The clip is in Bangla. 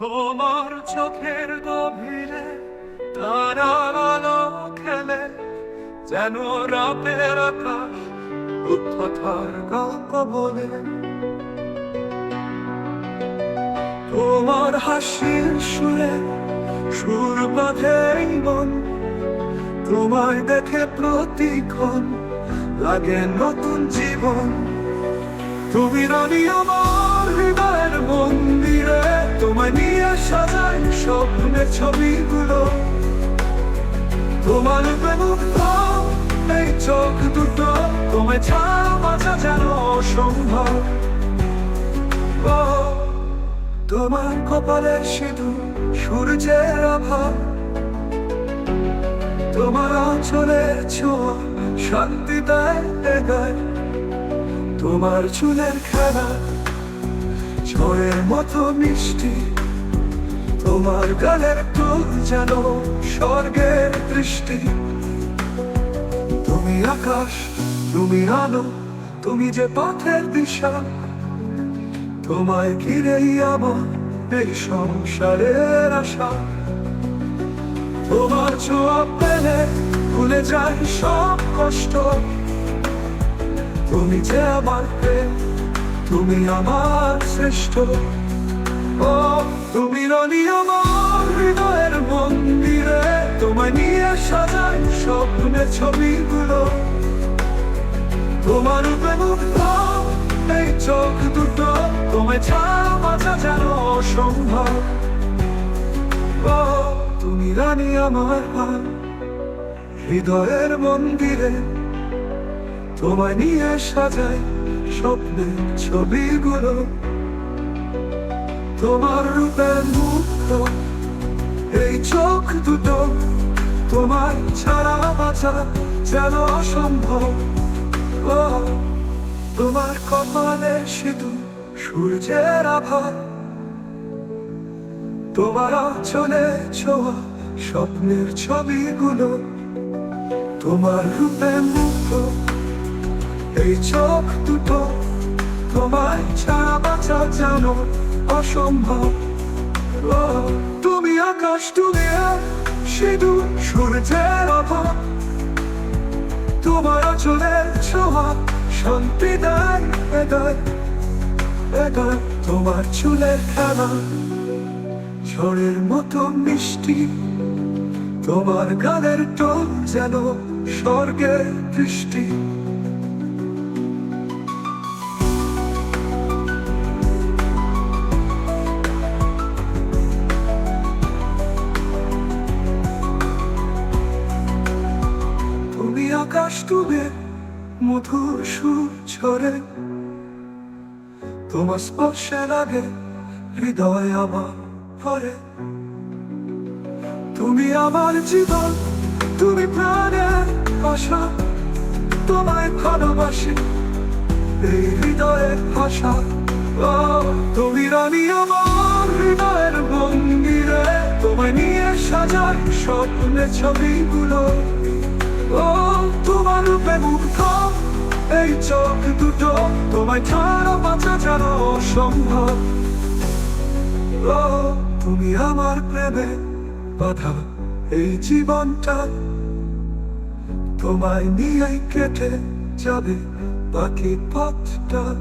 তোমার চোখের গভীরে আলো খেলে, যেন রাতের আকাশ উত্থতার গল্প বলে। তোমার হাসির সুরে সুর বাঁধে মন, তোমায় দেখে প্রতিক্ষণ লাগে নতুন জীবন। তুমি রানী আমার হৃদয়ের মন্দিরে, তোমায় নিয়ে সাজাই স্বপ্নের ছবিগুলো। তোমার মুগ্ধ এই চোখ দুটো তোমায় ছাড়া বাঁচা যেন অসম্ভব। তোমার কপালে সিধু সূর্যের অভাব তোমার অঞ্চলের ছোঁয়া, শান্তি দেয় তোমার চুলের খেলা ঝড়ের মতো মিষ্টি। তোমার গালের তোল যেন স্বর্গের দৃষ্টি। তুমি আকাশ, তুমি আলো, তুমি যে পথের দিশা। তোমায় ঘিরেই আমার এই সংসারের আশা। তোমার ছোঁয়া পেলে ভুলে যায় সব কষ্ট। তুমি যে আমার প্রেম, তুমি আমার শ্রেষ্ঠ। ও, তুমি রনি আমার হৃদয়ের মন্দিরে, তোমায় নিয়ে সাজাই স্বপ্নের ছবিগুলো। তোমার রূপে মুগ্ধ, এই চোখ দুটো তোমায় ছাড়া বাঁচা যেন অসম্ভব। ও, তুমি রানী আমার হৃদয়ের মন্দিরে। তোমায় নিয়ে সাজাই স্বপ্নের ছবিগুলো। তোমার রূপে মুক্ত এই চোখ দুটো তোমার ছাড়া বাঁচা যেন অসম্ভব। ও, তোমার কপালে সিধু সূর্যের আভা। তোমার চলে ছোঁয়া স্বপ্নের ছবিগুলো। তোমার রূপে মুক্ত এই চোখ দুটো তোমায় ছাড়া বাঁচা যেন অসম্ভব। তুমি আকাশ, তুমি সিধু সূর্যের অভাব। তোমার চলে ছোঁয়া শান্তি দেয় হৃদয় হৃদয় তোমার চুলের খেলা। ঝড়ের মতো মিষ্টি তোমার গানের টোল যেন স্বর্গের দৃষ্টি। আকাশ ডুবে মধুর সুর ঝরে। তোমার স্পর্শে লাগে হৃদয় আমার ভরে। তুমি আমার জীবন, তুমি প্রাণের আশা তোমায় ভালোবাসি, এই হৃদয়ের ভাষা। তুমি রানী আমার হৃদয়ের মন্দিরে। তোমায় নিয়ে সাজাই স্বপ্নের ছবিগুলো। এই চোখ দুটো তোমায় ছাড়া, বাঁচা যেন অসম্ভব। ও, তুমি আমার প্রেমে বাধা এই জীবনটা। তোমায় নিয়ে কেটে যাবে বাকি পথটা।